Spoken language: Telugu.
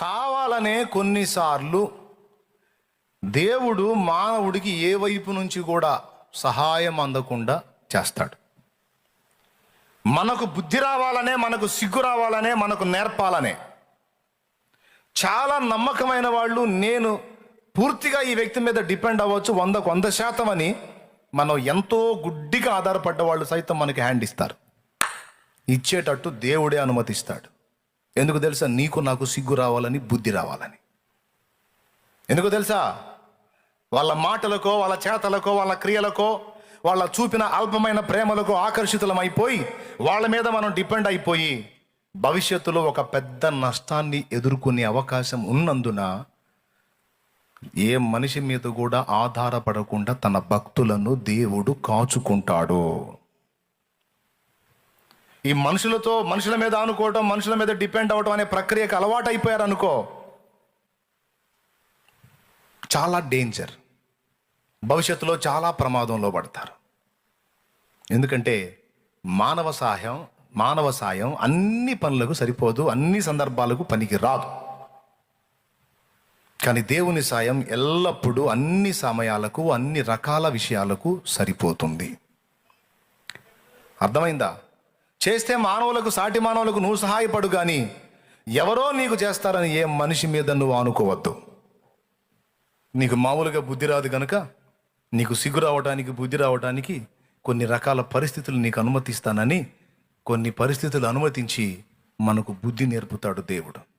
కావాలనే కొన్నిసార్లు దేవుడు మానవుడికి ఏ వైపు నుంచి కూడా సహాయం అందకుండా చేస్తాడు. మనకు బుద్ధి రావాలనే మనకు సిగ్గు రావాలనే మనకు నేర్పాలనే. చాలా నమ్మకమైన వాళ్ళు నేను పూర్తిగా ఈ వ్యక్తి మీద డిపెండ్ అవ్వచ్చు వందకు వంద శాతం అని మనం ఎంతో గుడ్డిగా ఆధారపడ్డ వాళ్ళు సైతం మనకి హ్యాండ్ ఇస్తారు. ఇచ్చేటట్టు దేవుడే అనుమతిస్తాడు. ఎందుకు తెలుసా? నీకు నాకు సిగ్గు రావాలని బుద్ధి రావాలని. ఎందుకు తెలుసా? వాళ్ళ మాటలకో వాళ్ళ చేతలకో వాళ్ళ క్రియలకో వాళ్ళ చూపిన అల్పమైన ప్రేమలకు ఆకర్షితులమైపోయి వాళ్ళ మీద మనం డిపెండ్ అయిపోయి భవిష్యత్తులో ఒక పెద్ద నష్టాన్ని ఎదుర్కొనే అవకాశం ఉన్నందున ఏ మనిషి మీద కూడా ఆధారపడకుండా తన భక్తులను దేవుడు కాచుకుంటాడు. ఈ మనుషులతో మనుషుల మీద అనుకోవటం మనుషుల మీద డిపెండ్ అవ్వటం అనే ప్రక్రియకు అలవాటు అయిపోయారు అనుకో చాలా డేంజర్. భవిష్యత్తులో చాలా ప్రమాదంలో పడతారు. ఎందుకంటే మానవ సహాయం మానవ సాయం అన్ని పనులకు సరిపోదు అన్ని సందర్భాలకు పనికి రాదు. కానీ దేవుని సాయం ఎల్లప్పుడూ అన్ని సమయాలకు అన్ని రకాల విషయాలకు సరిపోతుంది. అర్థమైందా? చేస్తే మానవులకు సాటి మానవులకు నువ్వు సహాయపడు కానీ ఎవరో నీకు చేస్తారని ఏ మనిషి మీద నువ్వు అనుకోవద్దు నీకు మామూలుగా బుద్ధి రాదు కనుక నీకు సిగ్గు రావడానికి బుద్ధి రావడానికి కొన్ని రకాల పరిస్థితులు నీకు అనుమతిస్తానని కొన్ని పరిస్థితులు అనుమతించి మనకు బుద్ధి నేర్పుతాడు దేవుడు.